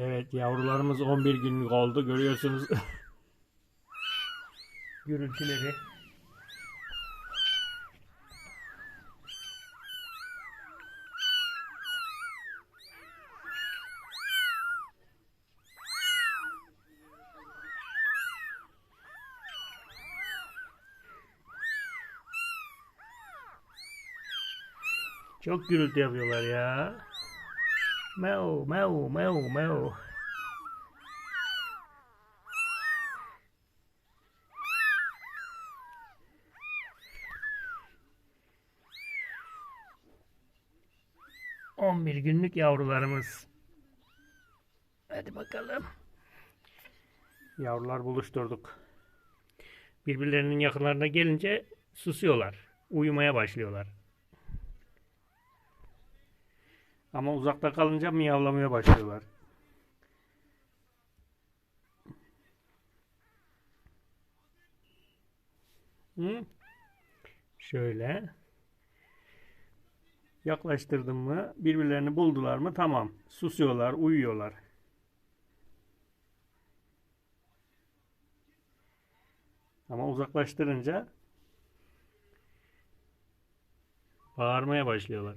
Evet yavrularımız 11 günlük oldu görüyorsunuz. Gürültüleri. Çok gürültü yapıyorlar ya. Meow, meow, meow, meow. On bir günlük yavrularımız. Hadi bakalım. Yavrular buluşturduk. Birbirlerinin yakınlarına gelince susuyorlar. Uyumaya başlıyorlar. Ama uzakta kalınca miyavlamaya başlıyorlar. Hı? Şöyle. Yaklaştırdım mı, birbirlerini buldular mı tamam. Susuyorlar, uyuyorlar. Ama uzaklaştırınca bağırmaya başlıyorlar.